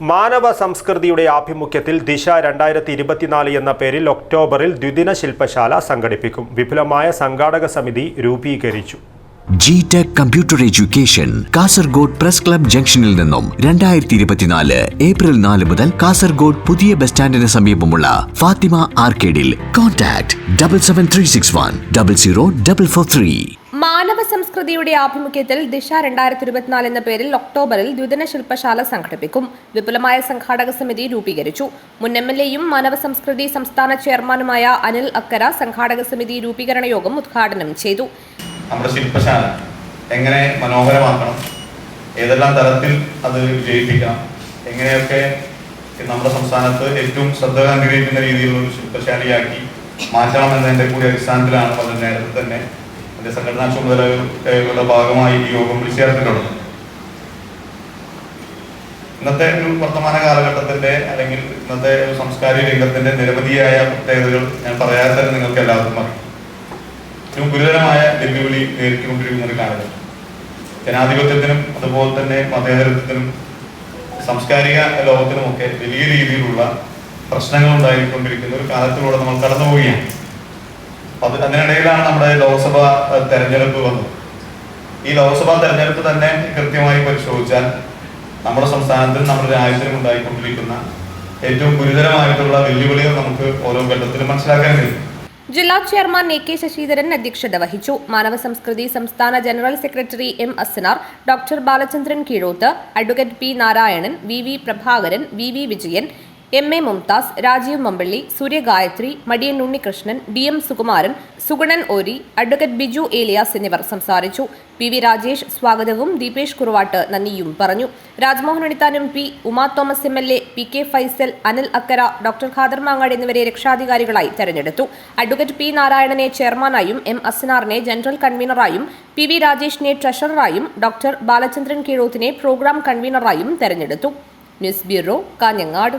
മാനവ സംസ്കൃതിയുടെ ആഭിമുഖ്യത്തിൽ ദിശ രണ്ടായിരത്തി ഇരുപത്തിനാല് എന്ന പേരിൽ ഒക്ടോബറിൽ ദ്വിദിന ശില്പശാല സംഘടിപ്പിക്കും. വിപുലമായ സംഘാടക സമിതി രൂപീകരിച്ചു. G tech computer education Kasaragod press club ജംഗ്ഷനിൽ നിന്നും രണ്ടായിരത്തി ഇരുപത്തിനാല് ഏപ്രിൽ നാല് മുതൽ കാസർഗോഡ് പുതിയ ബസ് സ്റ്റാൻഡിന് സമീപമുള്ള Fathima ആർക്കേഡിൽ. Contact double seven three six one double zero double four three മാനവ സംസ്കൃതിയുടെ ആഭിമുഖ്യത്തിൽ ദിശ രണ്ടായിരത്തി ഇരുപത്തിനാല് എന്ന പേരിൽ ഒക്ടോബറിൽ ദ്വിദിന ശില്പശാല സംഘടിപ്പിക്കും. വിപുലമായ സംഘാടക സമിതി രൂപീകരിച്ചു. മുൻ എം എൽ എയും മാനവ സംസ്കൃതി സംസ്ഥാന ചെയർമാനുമായ അനിൽ അക്കര സംഘാടക സമിതി രൂപീകരണ യോഗം ഉദ്ഘാടനം ചെയ്തു. നമ്മുടെ ശില്പശാല എങ്ങനെ മനോഹരമാക്കണം? ഏതെല്ലാം തരത്തിൽ അത് വിജയിപ്പിക്കാം? എങ്ങനെയൊക്കെ നമ്മുടെ സംസ്ഥാനത്ത് ഏറ്റവും ശ്രദ്ധ കേന്ദ്രീകരിക്കുന്ന രീതിയിലുള്ള ഒരു ശില്പശാലയാക്കി മാറ്റണം എന്നതിന്റെ കൂടി അടിസ്ഥാനത്തിലാണ് നേരത്തെ തന്നെ. അതിന്റെ സംഘടനാ ചുമതലകളുടെ ഭാഗമായി ഈ യോഗം വിളിച്ചു ചേർത്തിട്ടുള്ളത് ഇന്നത്തെ ഒരു വർത്തമാന കാലഘട്ടത്തിന്റെ അല്ലെങ്കിൽ ഇന്നത്തെ ഒരു സാംസ്കാരിക രംഗത്തിന്റെ നിരവധിയായ പ്രത്യേകതകൾ ഞാൻ പറയാതെ തന്നെ നിങ്ങൾക്ക് എല്ലാവർക്കും അറിയാം. ഏറ്റവും ഗുരുതരമായ വെല്ലുവിളി നേരിട്ടുകൊണ്ടിരിക്കുന്ന ഒരു കാലഘട്ടം. ജനാധിപത്യത്തിനും അതുപോലെ തന്നെ മതേതരത്വത്തിനും സാംസ്കാരിക ലോകത്തിനുമൊക്കെ വലിയ രീതിയിലുള്ള പ്രശ്നങ്ങൾ ഉണ്ടായിക്കൊണ്ടിരിക്കുന്ന ഒരു കാലത്തിലൂടെ നമ്മൾ കടന്നു പോവുകയാണ് അത് അതിനിടയിലാണ് നമ്മുടെ ലോക്സഭ തെരഞ്ഞെടുപ്പ് വന്നത്. ഈ ലോക്സഭാ തെരഞ്ഞെടുപ്പ് തന്നെ കൃത്യമായി പരിശോധിച്ചാൽ നമ്മുടെ സംസ്ഥാനത്തിനും നമ്മുടെ രാജ്യത്തിനും ഉണ്ടായിക്കൊണ്ടിരിക്കുന്ന ഏറ്റവും ഗുരുതരമായിട്ടുള്ള വെല്ലുവിളികൾ നമുക്ക് ഓരോ ഘട്ടത്തിലും മനസ്സിലാക്കാൻ കഴിയും. ജില്ലാ ചെയർമാൻ എ കെ ശശിധരൻ അധ്യക്ഷത വഹിച്ചു. മാനവ സംസ്കൃതി സംസ്ഥാന general secretary M Asnar doctor Balachandran Keezhoth advocate P Narayanan V V Prabhakaran V V Vijayan M A Mumtaz Rajeev Mamballi Suryagayathri Madiyan Unnikrishnan D M Sukumaran Suganan Ori advocate Biju Elias എന്നിവർ സംസാരിച്ചു. P V Rajesh സ്വാഗതവും ദീപേഷ് കുറുവാട്ട് നന്ദിയും പറഞ്ഞു. Rajmohan ഉണിത്താനും P Uma Thomas M L A P K Faisal Anil Akkara doctor Khader Mangad എന്നിവരെ രക്ഷാധികാരികളായി തെരഞ്ഞെടുത്തു. Advocate P നാരായണനെ ചെയർമാനായും എം അസ്നാറിനെ ജനറൽ കൺവീനറായും പി വി രാജേഷിനെ ട്രഷററായും ഡോക്ടർ ബാലചന്ദ്രൻ കീഴോത്തിനെ പ്രോഗ്രാം കൺവീനറായും തെരഞ്ഞെടുത്തു. News bureau Kanhangad.